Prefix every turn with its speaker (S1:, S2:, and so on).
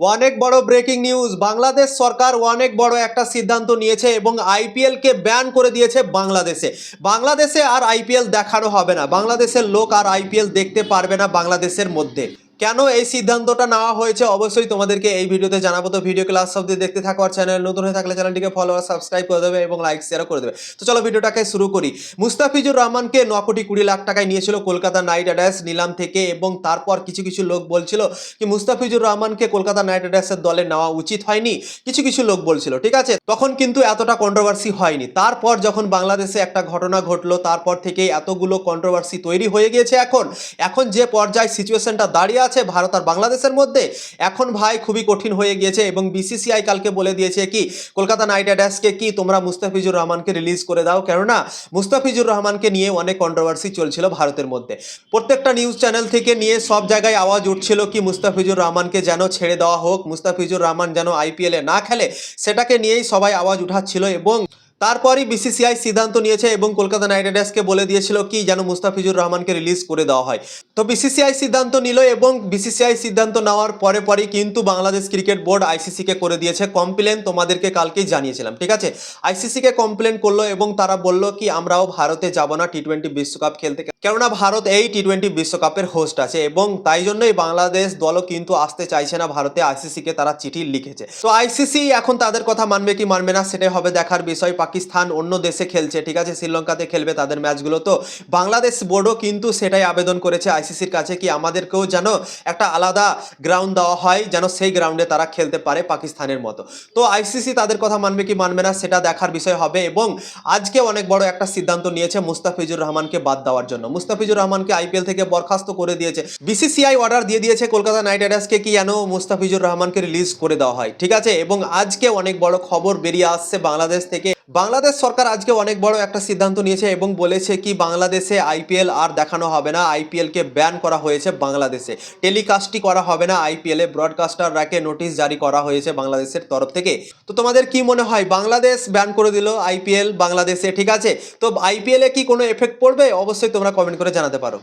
S1: অনেক বড় breaking news Bangladesh সরকার অনেক বড় একটা সিদ্ধান্ত নিয়েছে এবং আইপিএল কে ব্যান করে দিয়েছে বাংলাদেশে। বাংলাদেশে আর আইপিএল দেখানো হবে না। বাংলাদেশের লোক আর আইপিএল দেখতে পারবে না বাংলাদেশের মধ্যে। কেন এই সিদ্ধান্তটা নেওয়া হয়েছে? অবশ্যই তোমাদেরকে এই ভিডিওতে জানাব। তো ভিডিও ক্লাস অব্দি দেখতে থাকো আর চ্যানেল নতুন হয়ে থাকলে চ্যানেলটিকে ফলো আর সাবস্ক্রাইব করে দেবে এবং লাইক শেয়ার করে দেবে। তো চলো ভিডিওটাকে শুরু করি। মুস্তাফিজুর রহমানকে ন কোটি কুড়ি লাখ টাকায় নিয়েছিল কলকাতা নাইট রাইডার্স নিলাম থেকে এবং তারপর কিছু কিছু লোক বলছিল কি, মুস্তাফিজুর রহমানকে কলকাতা নাইট রাইডার্সের দলে নেওয়া উচিত হয়নি? কিছু কিছু লোক বলছিল, ঠিক আছে? তখন কিন্তু এতটা কন্ট্রোভার্সি হয়নি। তারপর যখন বাংলাদেশে একটা ঘটনা ঘটলো, তারপর থেকে এতগুলো কন্ট্রোভার্সি তৈরি হয়ে গিয়েছে এখন। এখন যে পর্যায়ে সিচুয়েশনটা দাঁড়িয়ে আছে, ভারত আর বাংলাদেশের মধ্যে। এখন ভাই খুবই কঠিন হয়ে গিয়েছে এবং বিসিসিআই কালকে বলে দিয়েছে কি, কলকাতা নাইট রাইডার্সকে কি তোমরা মুস্তাফিজুর রহমানকে রিলিজ করে দাও? কেননা, মুস্তাফিজুর রহমানকে নিয়ে অনেক কন্ট্রোভার্সি চলছিল ভারতের মধ্যে। প্রত্যেকটা নিউজ চ্যানেল থেকে নিয়ে সব জায়গায় আওয়াজ উঠছিল কি, মুস্তাফিজুর রহমানকে যেন ছেড়ে দেওয়া হোক, মুস্তাফিজুর রহমান যেন আইপিএলে না খেলে, সেটাকে নিয়েই সবাই আওয়াজ উঠাচ্ছিল এবং তারপরই বিসিসিআই সিদ্ধান্ত নিয়েছে এবং কলকাতা নাইট রাইডার্সকে বলে দিয়েছিল কি যেন মুস্তাফিজুর রহমানকে রিলিজ করে দেওয়া হয়। তো বিসিসিআই সিদ্ধান্ত নিল এবং বিসিসিআই সিদ্ধান্ত নেওয়ার পরে পরই কিন্তু বাংলাদেশ ক্রিকেট বোর্ড আইসিসিকে করে দিয়েছে। কমপ্লেন তোমাদেরকে কালকেই জানিয়েছিলাম, ঠিক আছে? আইসিসিকে কমপ্লেন করল এবং তারা বলল কি, আমরাও ভারতে যাব না টি টোয়েন্টি বিশ্বকাপ খেলতে। কেননা ভারত এই টি টোয়েন্টি বিশ্বকাপের হোস্ট আছে এবং তাই জন্যই বাংলাদেশ দলও কিন্তু আসতে চাইছে না ভারতে। আইসিসিকে তারা চিঠি লিখেছে। তো আইসিসি এখন তাদের কথা মানবে কি মানবে না, সেটাই হবে দেখার বিষয়। পাকিস্তান অন্য দেশে খেলছে, ঠিক আছে? শ্রীলঙ্কাতে খেলবে তাদের ম্যাচগুলো। তো বাংলাদেশ বোর্ডও কিন্তু সেটাই আবেদন করেছে আইসিসির কাছে কি আমাদেরকেও যেন একটা আলাদা গ্রাউন্ড দেওয়া হয়, যেন সেই গ্রাউন্ডে তারা খেলতে পারে পাকিস্তানের মতো। তো আইসিসি তাদের কথা মানবে কি মানবে না সেটা দেখার বিষয় হবে এবং আজকে অনেক বড় একটা সিদ্ধান্ত নিয়েছে মুস্তাফিজুর রহমানকে বাদ দেওয়ার জন্য। মুস্তাফিজুর রহমানকে আইপিএল থেকে বরখাস্ত করে দিয়েছে। বিসিসিআই অর্ডার দিয়ে দিয়েছে কলকাতা নাইট রাইডার্সকে কি যেন মুস্তাফিজুর রহমানকে রিলিজ করে দেওয়া হয়, ঠিক আছে? এবং আজকে অনেক বড় খবর বেরিয়ে আসছে বাংলাদেশ থেকে। বাংলাদেশ সরকার আজকে অনেক বড় একটা সিদ্ধান্ত নিয়েছে এবং বলেছে কি, বাংলাদেশে আইপিএল আর দেখানো হবে না। আইপিএলকে ব্যান করা হয়েছে বাংলাদেশে। টেলিকাস্টই করা হবে না আইপিএলে ব্রডকাস্টাররাকে নোটিশ জারি করা হয়েছে বাংলাদেশের তরফ থেকে। তো তোমাদের কি মনে হয়, বাংলাদেশ ব্যান করে দিল আইপিএল বাংলাদেশে ঠিক আছে? তো আইপিএলে কি কোনো এফেক্ট পড়বে? অবশ্যই তোমরা কমেন্ট করে জানাতে পারো।